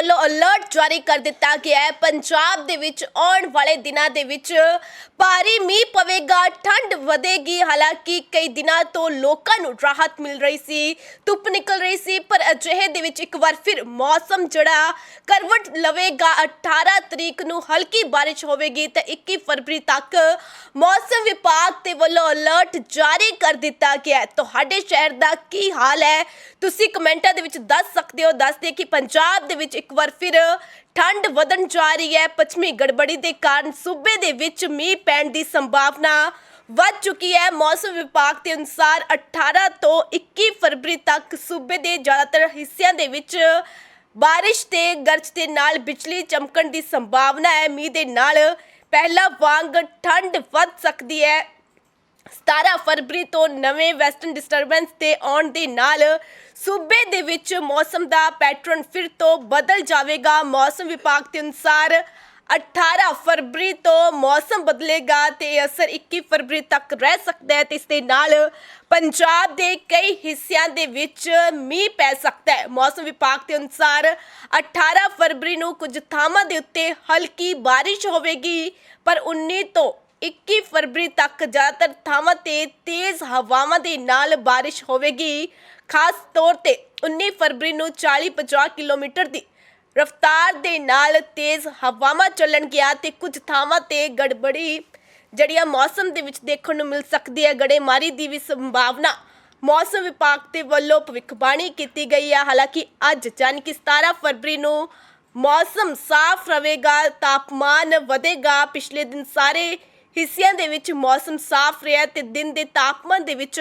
ਵੱਲੋਂ ਅਲਰਟ ਜਾਰੀ ਕਰ ਦਿੱਤਾ ਗਿਆ ਹੈ। ਪੰਜਾਬ ਦੇ ਵਿੱਚ ਆਉਣ ਵਾਲੇ ਦਿਨਾਂ ਦੇ ਵਿੱਚ ਭਾਰੀ ਮੀਂਹ ਪਵੇਗਾ। ਠੰਡ ਵਧੇਗੀ। ਹਾਲਾਂਕਿ ਕਈ ਦਿਨਾਂ ਤੋਂ ਲੋਕਾਂ ਨੂੰ ਰਾਹਤ ਮਿਲ ਰਹੀ ਸੀ। ਧੁੱਪ ਨਿਕਲ ਰਹੀ ਸੀ, ਪਰ ਅਜਿਹੇ ਦੇ ਵਿੱਚ ਇੱਕ ਵਾਰ ਫਿਰ ਮੌਸਮ ਜਿਹੜਾ ਕਰਵਟ ਲਵੇਗਾ। 18 ਤਰੀਕ ਨੂੰ ਹਲਕੀ ਬਾਰਿਸ਼ ਹੋਵੇਗੀ ਤੇ 21 ਫਰਵਰੀ ਤੱਕ ਮੌਸਮ ਵਿਭਾਗ ਦੇ ਵੱਲੋਂ ਅਲਰਟ ਜਾਰੀ ਕਰ ਦਿੱਤਾ ਗਿਆ ਹੈ। ਤੁਹਾਡੇ ਸ਼ਹਿਰ ਦਾ ਕੀ ਹਾਲ ਹੈ? ਤੁਸੀਂ ਕਮੈਂਟਾਂ ਦੇ ਵਿੱਚ ਦੱਸ ਸਕਦੇ ਹੋ। ਦੱਸਦੇ ਕਿ ਪੰਜਾਬ ਦੇ ਵਿੱਚ ਇੱਕ ਵਾਰ ਫਿਰ ਠੰਡ ਵਧਣ ਜਾ ਰਹੀ ਹੈ। ਪੱਛਮੀ ਗੜਬੜੀ ਦੇ ਕਾਰਨ ਸੂਬੇ ਦੇ ਵਿੱਚ ਮੀਂਹ ਪੈਣ ਦੀ ਸੰਭਾਵਨਾ ਵੱਧ ਚੁੱਕੀ ਹੈ। ਮੌਸਮ ਵਿਭਾਗ ਦੇ ਅਨੁਸਾਰ 18 ਤੋਂ 21 ਫਰਵਰੀ ਤੱਕ ਸੂਬੇ ਦੇ ਜ਼ਿਆਦਾਤਰ ਹਿੱਸਿਆਂ ਦੇ ਵਿੱਚ ਬਾਰਿਸ਼ ਤੇ ਗਰਜ ਦੇ ਨਾਲ ਬਿਜਲੀ ਚਮਕਣ ਦੀ ਸੰਭਾਵਨਾ ਹੈ। ਮੀਂਹ ਦੇ ਨਾਲ ਪਹਿਲਾਂ ਵਾਂਗ ਠੰਡ ਵੱਧ ਸਕਦੀ ਹੈ। 17 ਫਰਵਰੀ ਤੋਂ ਨਵੇਂ ਵੈਸਟਰਨ ਡਿਸਟਰਬੈਂਸ ਦੇ ਆਉਣ ਦੇ ਨਾਲ ਸੂਬੇ ਦੇ ਵਿੱਚ ਮੌਸਮ ਦਾ ਪੈਟਰਨ ਫਿਰ ਤੋਂ ਬਦਲ ਜਾਵੇਗਾ। ਮੌਸਮ ਵਿਭਾਗ ਦੇ ਅਨੁਸਾਰ 18 ਫਰਵਰੀ ਤੋਂ ਮੌਸਮ ਬਦਲੇਗਾ ਤੇ ਇਹ ਅਸਰ 21 ਫਰਵਰੀ ਤੱਕ ਰਹਿ ਸਕਦਾ ਹੈ ਤੇ ਇਸ ਦੇ ਨਾਲ ਪੰਜਾਬ ਦੇ ਕਈ ਹਿੱਸਿਆਂ ਦੇ ਵਿੱਚ ਮੀਂਹ ਪੈ ਸਕਦਾ ਹੈ। ਮੌਸਮ ਵਿਭਾਗ ਦੇ ਅਨੁਸਾਰ 18 ਫਰਵਰੀ ਨੂੰ ਕੁਝ ਥਾਵਾਂ ਦੇ ਉੱਤੇ ਹਲਕੀ ਬਾਰਿਸ਼ ਹੋਵੇਗੀ, ਪਰ 19 ਤੋਂ 21 ਫਰਵਰੀ ਤੱਕ ਜ਼ਿਆਦਾਤਰ ਥਾਵਾਂ ਤੇ ਤੇਜ਼ ਹਵਾਵਾਂ ਦੇ ਨਾਲ ਬਾਰਿਸ਼ ਹੋਵੇਗੀ। ਖਾਸ ਤੌਰ ਤੇ 19 ਫਰਵਰੀ ਨੂੰ 40-50 ਕਿਲੋਮੀਟਰ ਦੀ ਰਫ਼ਤਾਰ ਦੇ ਨਾਲ ਤੇਜ਼ ਹਵਾਵਾਂ ਚੱਲਣਗੀਆਂ ਤੇ ਕੁਝ ਥਾਵਾਂ ਤੇ ਗੜਬੜੀ ਜਿਹੜੀਆਂ ਮੌਸਮ ਦੇ ਵਿੱਚ ਦੇਖਣ ਨੂੰ ਮਿਲ ਸਕਦੀ ਹੈ। ਗੜੇਮਾਰੀ ਦੀ ਵੀ ਸੰਭਾਵਨਾ ਮੌਸਮ ਵਿਭਾਗ ਦੇ ਵੱਲੋਂ ਭਵਿੱਖਬਾਣੀ ਕੀਤੀ ਗਈ ਹੈ ਹਾਲਾਂਕਿ ਅੱਜ ਯਾਨੀ ਕਿ 17 ਫਰਵਰੀ ਨੂੰ ਮੌਸਮ ਸਾਫ਼ ਰਹੇਗਾ, ਤਾਪਮਾਨ ਵਧੇਗਾ। ਪਿਛਲੇ ਦਿਨ ਸਾਰੇ ਹਿੱਸਿਆਂ ਦੇ ਵਿੱਚ ਮੌਸਮ ਸਾਫ਼ ਰਿਹਾ ਤੇ ਦਿਨ ਦੇ ਤਾਪਮਾਨ ਦੇ ਵਿੱਚ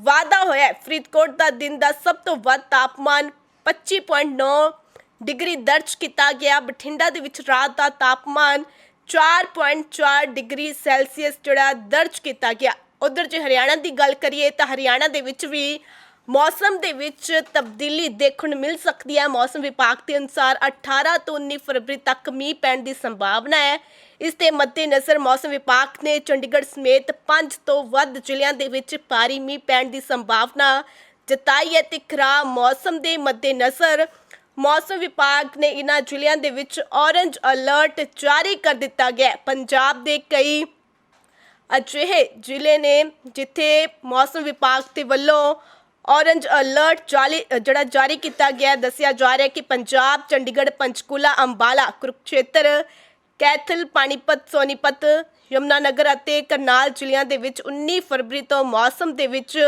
ਵਾਧਾ ਹੋਇਆ। ਫਰੀਦਕੋਟ ਦਾ ਦਿਨ ਦਾ ਸਭ ਤੋਂ ਵੱਧ ਤਾਪਮਾਨ 25.9 ਡਿਗਰੀ ਦਰਜ ਕੀਤਾ ਗਿਆ। ਬਠਿੰਡਾ ਦੇ ਵਿੱਚ ਰਾਤ ਦਾ ਤਾਪਮਾਨ 4.4 ਡਿਗਰੀ ਸੈਲਸੀਅਸ ਜਿਹੜਾ ਦਰਜ ਕੀਤਾ ਗਿਆ। ਉਧਰ ਜੇ ਹਰਿਆਣਾ ਦੀ ਗੱਲ ਕਰੀਏ ਤਾਂ ਹਰਿਆਣਾ ਦੇ ਵਿੱਚ ਵੀ ਮੌਸਮ ਦੇ ਵਿੱਚ ਤਬਦੀਲੀ ਦੇਖਣ ਨੂੰ ਮਿਲ ਸਕਦੀ ਹੈ। ਮੌਸਮ ਵਿਭਾਗ ਦੇ ਅਨੁਸਾਰ 18 ਤੋਂ 19 ਫਰਵਰੀ ਤੱਕ ਮੀਂਹ ਪੈਣ ਦੀ ਸੰਭਾਵਨਾ ਹੈ। ਇਸ ਦੇ ਮੱਦੇਨਜ਼ਰ ਮੌਸਮ ਵਿਭਾਗ ਨੇ ਚੰਡੀਗੜ੍ਹ ਸਮੇਤ 5 ਤੋਂ ਵੱਧ ਜ਼ਿਲ੍ਹਿਆਂ ਦੇ ਵਿੱਚ ਭਾਰੀ ਮੀਂਹ ਪੈਣ ਦੀ ਸੰਭਾਵਨਾ ਜਤਾਈ ਹੈ ਤੇ ਖਰਾਬ ਮੌਸਮ ਦੇ ਮੱਦੇਨਜ਼ਰ ਮੌਸਮ ਵਿਭਾਗ ਨੇ ਇਨ੍ਹਾਂ ਜ਼ਿਲ੍ਹਿਆਂ ਦੇ ਵਿੱਚ ਔਰੰਜ ਅਲਰਟ ਜਾਰੀ ਕਰ ਦਿੱਤਾ ਗਿਆ ਪੰਜਾਬ ਦੇ ਕਈ ਅਜਿਹੇ ਜ਼ਿਲ੍ਹੇ ਨੇ ਜਿੱਥੇ ਮੌਸਮ ਵਿਭਾਗ ਦੇ ਵੱਲੋਂ ਔਰੰਜ ਅਲਰਟ ਜਾਰੀ, ਜਿਹੜਾ ਜਾਰੀ ਕੀਤਾ ਗਿਆ ਦੱਸਿਆ ਜਾ ਰਿਹਾ ਕਿ ਪੰਜਾਬ, ਚੰਡੀਗੜ੍ਹ, ਪੰਚਕੂਲਾ, ਅੰਬਾਲਾ, ਕੁਰੂਕਸ਼ੇਤਰ ਕੈਥਲ, ਪਾਣੀਪਤ, ਸੋਨੀਪਤ ਯਮੁਨਾਨਗਰ ਅਤੇ ਕਰਨਾਲ ਜ਼ਿਲ੍ਹਿਆਂ ਦੇ ਵਿੱਚ 19 ਫਰਵਰੀ ਤੋਂ ਮੌਸਮ ਦੇ ਵਿੱਚ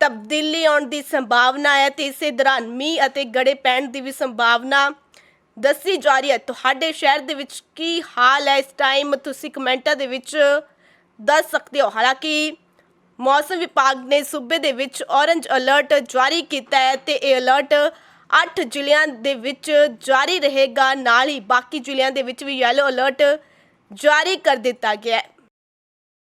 ਤਬਦੀਲੀ ਆਉਣ ਦੀ ਸੰਭਾਵਨਾ ਹੈ ਤੇ ਇਸੇ ਦੌਰਾਨ ਮੀਂਹ ਅਤੇ ਗੜੇ ਪੈਣ ਦੀ ਵੀ ਸੰਭਾਵਨਾ ਦੱਸੀ ਜਾ ਰਹੀ ਹੈ। ਤੁਹਾਡੇ ਸ਼ਹਿਰ ਦੇ ਵਿੱਚ ਕੀ ਹਾਲ ਹੈ? ਇਸ ਟਾਈਮ ਤੁਸੀਂ ਕਮੈਂਟਾਂ ਦੇ ਵਿੱਚ ਦੱਸ ਸਕਦੇ ਹੋ। ਹਾਲਾਂਕਿ ਮੌਸਮ ਵਿਭਾਗ ਨੇ ਸੂਬੇ ਦੇ ਵਿੱਚ ਔਰੰਜ ਅਲਰਟ ਜਾਰੀ ਕੀਤਾ ਹੈ ਤੇ ਇਹ ਅਲਰਟ 8 ਜ਼ਿਲ੍ਹਿਆਂ ਦੇ ਵਿੱਚ ਜਾਰੀ ਰਹੇਗਾ। ਨਾਲ ਹੀ ਬਾਕੀ ਜ਼ਿਲ੍ਹਿਆਂ ਦੇ ਵਿੱਚ ਵੀ ਯੈਲੋ ਅਲਰਟ ਜਾਰੀ ਕਰ ਦਿੱਤਾ ਗਿਆ ਹੈ।